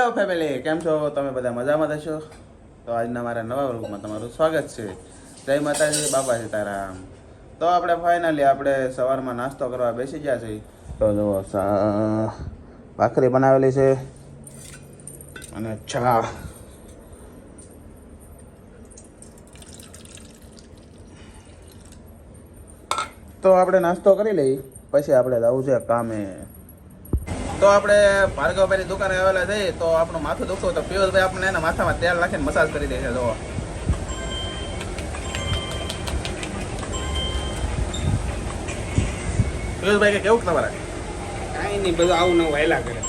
Hello family કેમ છો? તમે બધા મજામાં થશો તો આજના મારા નવા વર્ગમાં તમારું સ્વાગત છે. જય માતાજી બાપા સીતારામ. તો આપણે ફાઇનલી આપણે સવારમાં નાસ્તો કરવા બેસી ગયા છીએ. તો જુઓ ભાખરી બનાવેલી છે. અને ચા. તો આપણે નાસ્તો કરી લઈ પછી આપણે જવું છે કામે. તો આપણે ભાર્ગવભાઈની દુકાને આવેલા જઈએ તો આપણું માથું દુખતું તો પિયુષભાઈ આપણે એના માથામાં તેલ નાખીને મસાજ કરી દે છે જો પિયુષભાઈ કે કેવું તમારે કાંઈ નહીં બધું આવું નવું વહેલા કરે.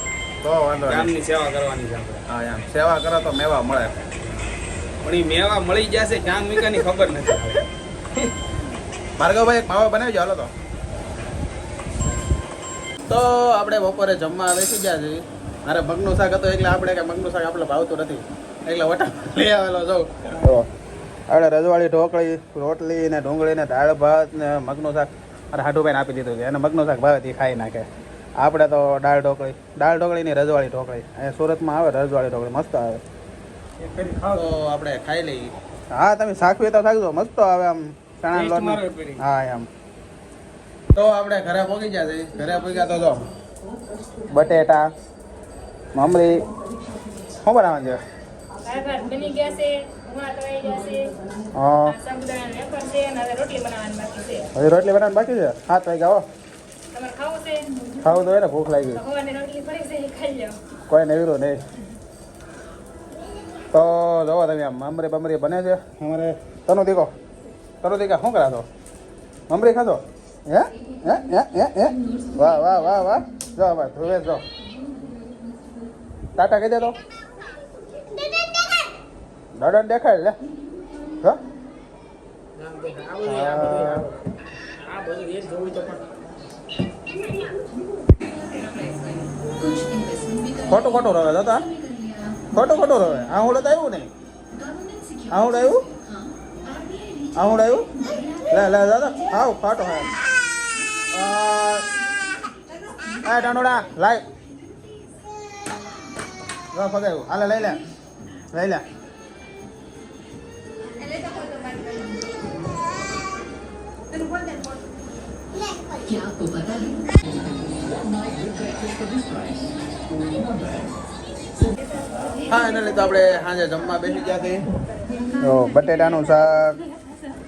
તો વાંધો ગામની સેવા કરવાની છે આપણે. હા એમ. સેવા કરો તો મેવા મળે. પણ એ મેવા મળી જશે ગામ વિકાની ખબર નથી. ભાર્ગવભાઈ એક માવા બનાવી હાલો તો. તો આપણે બપોરે જમવા બેસી ગયા છીએ. મારે મગનું શાક હતું એટલે આપણે કે મગનું શાક આપણે ભાવતું નથી. એટલે વટા લઈ આવેલો જો આપણે રજવાળી ઢોકળી રોટલી ને ડુંગળી ને દાળ ભાત ને મગનું શાક. મારે હાડુભાઈને આપી દીધું છે. એને મગનું શાક ભાવે તે ખાઈ નાખે. આપણે તો દાળ ઢોકળી. દાળ ઢોકળી ની રજવાળી ઢોકળી. અહીંયા સુરતમાં આવે રજવાળી ઢોકળી. મસ્ત આવે. તો આપણે ખાઈ લઈએ. હા તમે શાકવી તો શાકજો મસ્ત આવે આમ. ચણા લોટ હા એમ. તો આપણે ઘરે પહોંચી ગયા છે. ઘરે પહોંચ્યા તો જો. બટેટા મમરી. શું બનાવવાનું છે? હજી રોટલી બનાવવાની બાકી છે. હાથ વાગે આવો. ખાવું તો હોય ને ભૂખ લાગી. ગઈ કોઈ નવીરું નહીં. તો જોવો તમે આમ મમરી બમરી બને છે. અમારે તનુ દીકો. તનુ દીકા શું કરાતો? મમરી ખાધો? હે હે હે હે હે વાહ વાહ વાહ વાહ જો ભાઈ ધ્રુવે જો ટાટા કહી દે તો દાદા દેખાડ લે હા આ બધું એ જ જોવું તો પણ ખોટું ખોટું રવે દાદા ખોટું ખોટું રવે આહુડ તો આવ્યું નહીં આહુડ આવ્યું આહુડ આવ્યું લે લે દાદા આવ ખાટો હા આ ટાંડોડા લાય જો ફગાયું હાલે લઈ લે લઈ લે क्या आपको पता है હા એને લીધે આપણે સાંજે જમવા બેસી ગયા હતી તો બટેટાનું શાક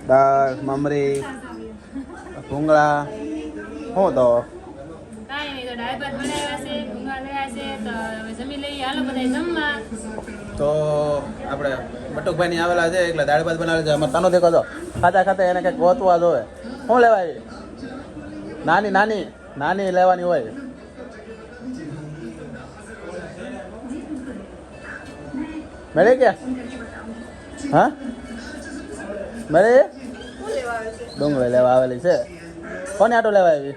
દાળ મમરી ભૂંગળા શું તો? તો દાળ ભાત બનાવ્યા છે ભૂંગળા લયા છે તો હવે જમી લઈએ. હાલો બધા જમવા. તો આપણે બટુકભાઈ ની આવેલા છે એટલે દાળ ભાત બનાવે છે. અમારે તનો દેખો તો. ખાતા ખાતા એને કંઈક ગોતવા જોવે. શું લેવાય? નાની નાની નાની લેવાની હોય. મળે કે? હા? મળે? ડુંગળી લેવા આવેલી છે. કોને આટો લેવા આવી?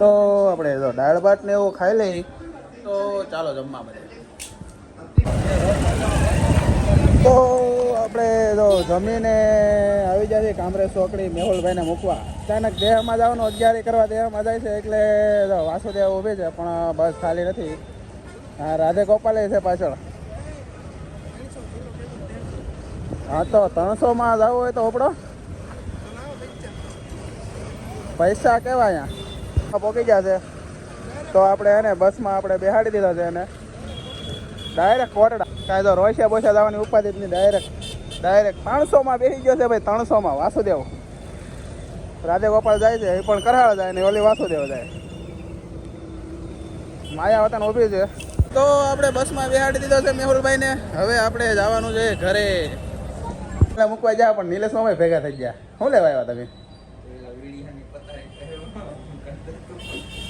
તો આપણે જો દાળ ભાત ને એવું ખાઈ લઈ. તો ચાલો જમવા મળે તો આપણે જો જમીને આવી જાય કામરે સોકડી મેહુલભાઈને મૂકવા. અચાનક દેહમાં જવાનું અગિયારી કરવા દેહમાં જાય છે એટલે વાસુદેવ ઊભી છે પણ બસ ખાલી નથી. હા રાધે ગોપાલે છે પાછળ. હા તો ત્રણસોમાં જવું હોય તો ઉપડો. પૈસા કેવા અહીંયા? પોકી ગયા છે. તો આપણે એને બસમાં આપણે બેહાડી દીધા છે એને. ડાયરેક્ટ કોટડા. કાંઈ તો રોસિયા બોસિયા જવાની ઉપાધિ જ નહીં ડાયરેક્ટ ડાયરેક્ટ ત્રણસોમાં બેસી ગયો છે ભાઈ, ત્રણસોમાં, વાસુદેવ. રાધે ગોપાલ જાય છે, એ પણ કરાળ જાય ને ઓલી વાસુદેવ જાય. માયા વતન ઊભી છે. તો આપણે બસમાં બેહાડી દીધો છે મેહુલભાઈને. હવે આપણે જવાનું છે ઘરે. મૂકવા જાય પણ નિલેશ મામા ભેગા થઈ ગયા. શું લેવા આવ્યા તમે?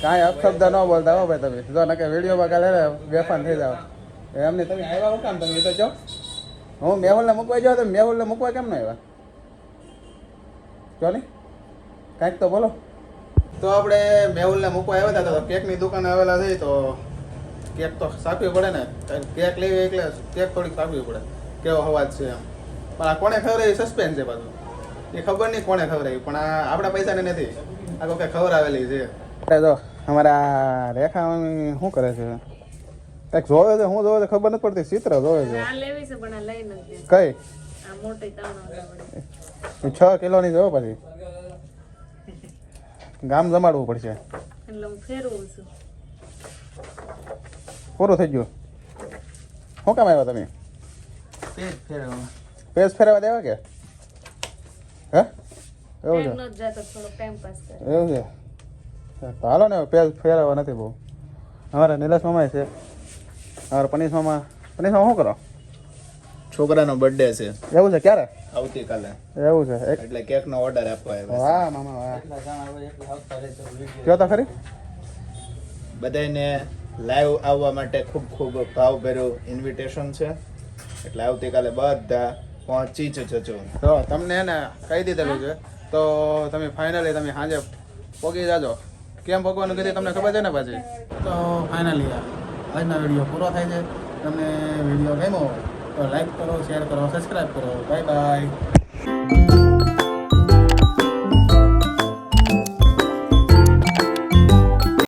કાંઈ અપશબ્દ ન બોલતા હો ભાઈ તમે. જો કે વિડીયોમાં કાલે ને બેફાન થઈ જાવ એમને તમે આવ્યા હો કામ તમે? એ તો જો. હું મેહુલને મૂકવા જાઓ તો મેહુલને મૂકવા કેમ ન આવ્યા? જો ને. કાંઈક તો બોલો. તો આપણે મેહુલને મૂકવા આવ્યા હતા તો કેકની દુકાને આવેલા થઈ તો કેક તો સાપવી પડે ને. કેક લેવી એટલે કેક થોડીક સાપવી પડે. કેવો અવાજ છે એમ. પણ આ કોને ખવડાવી સસ્પેન્સ છે પાછું. એ ખબર નહીં કોને ખવડાવી પણ આ આપણા પૈસાને નથી. આ કોઈ ખબર આવેલી છે. જો અમારા રેખા મમ્મી શું કરે છે? કંઈક જોવે છે હું જોવે છે ખબર નથી પડતી ચિત્ર જોવે છે. આ લેવી છે પણ આ લઈ નથી દે કઈ? છ કિલો ની જોવો પછી. ગામ જમાડવું પડશે. એટલે હું ફેરવું છું. પૂરું થઈ ગયું. શું કામ આવ્યા તમે? પેજ ફેરવવા. ફેરવા દેવા કે? હે? એવું છે? ટાઈમ નો જ જાતો થોડો ટાઈમ પાસ કરે એવું છે? તો હાલો ને પેજ ફેરવવા નથી બહુ. અમારા નિલેશ મામા છે. અમારા પનીશ મામા પનીશ મામા શું કરો? છોકરાનો બર્થડે છે. એવું છે ક્યારે? આવતીકાલે. એવું છે એટલે કેકનો ઓર્ડર આપવા આવ્યો વાહ મામા વાહ. કયો તો ખરી? બધાને લાઈવ આવવા માટે ખૂબ ખૂબ ભાવભર્યું ઇન્વિટેશન છે. એટલે આવતીકાલે બધા પહોંચી જ જજો. તો તમને એને કહી દીધેલું છે. તો તમે ફાઇનલી તમે સાંજે પોગી જાજો. કેમ ભગવાન કીધું તમને ખબર છે ને પછી? તો ફાઇનલી આજનો વીડિયો પૂરો થાય છે. તમને વીડિયો ગમ્યો તો લાઈક કરો શેર કરો સબસ્ક્રાઈબ કરો. Bye bye